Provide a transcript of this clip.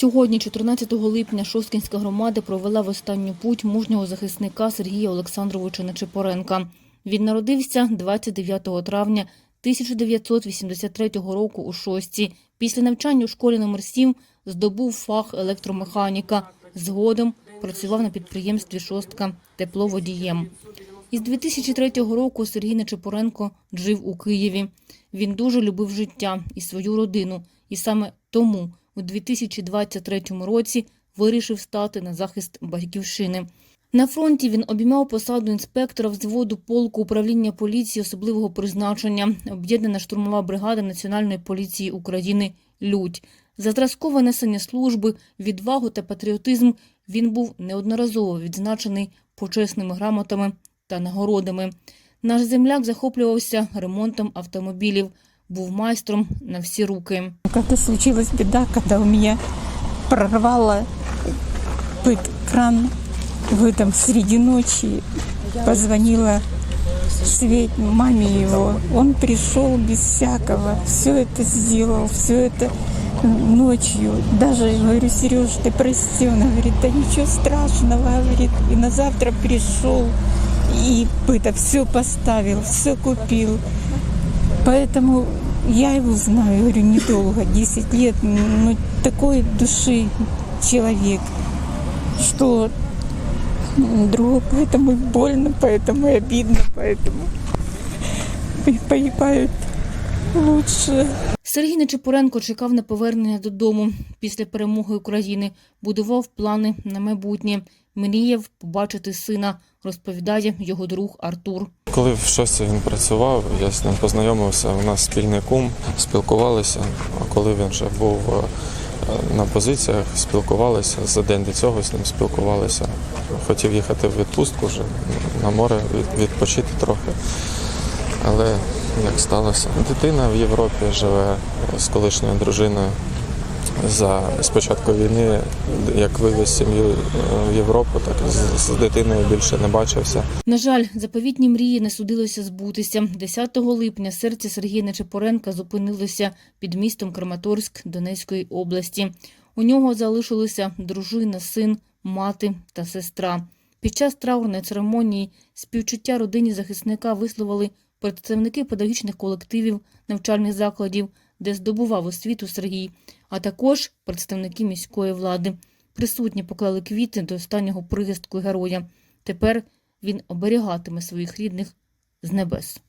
Сьогодні, 14 липня, Шосткінська громада провела в останню путь мужнього захисника Сергія Олександровича Нечипоренка. Він народився 29 травня 1983 року у Шостці. Після навчання у школі номер 7 здобув фах електромеханіка. Згодом працював на підприємстві Шостка тепловодієм. Із 2003 року Сергій Нечипоренко жив у Києві. Він дуже любив життя і свою родину, і саме тому у 2023 році вирішив стати на захист батьківщини. На фронті він обіймав посаду інспектора взводу полку управління поліції особливого призначення, об'єднана штурмова бригада Національної поліції України Людь. За зразкове несення служби, відвагу та патріотизм він був неодноразово відзначений почесними грамотами та нагородами. Наш земляк захоплювався ремонтом автомобілів, був майстром на всі руки. Когда случилась беда, когда у меня прорвало пыт кран в этом среди ночи, позвонила Свет, маме его. Он пришел без всякого, все это сделал, все это ночью. Даже говорю, Сереж, ты прости, он говорит, да ничего страшного, говорит. И на завтра пришел и это все поставил, все купил. Поэтому я его знаю, говорю, недолго, 10 лет, но такой души человек, что другу поэтому больно, поэтому и обидно, поэтому и погибают лучше. Сергій Нечипоренко чекав на повернення додому після перемоги України, будував плани на майбутнє, мріяв побачити сина, розповідає його друг Артур. Коли в шості він працював, я з ним познайомився. У нас спільний кум, спілкувалися. А коли він вже був е, на позиціях, спілкувалися. За день до цього з ним спілкувалися. Хотів їхати в відпустку вже на море, відпочити трохи. Але як сталося, дитина в Європі живе з колишньою дружиною. За спочатку війни, як вивез сім'ю е, в Європу, так з, з дитиною більше не бачився. На жаль, заповітні мрії не судилося збутися. 10 липня серце Сергія Нечипоренка зупинилося під містом Краматорськ Донецької області. У нього залишилися дружина, син, мати та сестра. Під час траурної церемонії співчуття родині захисника висловили представники педагогічних колективів навчальних закладів, де здобував освіту Сергій, а також представники міської влади. Присутні поклали квіти до останнього прихистку героя. Тепер він оберігатиме своїх рідних з небес.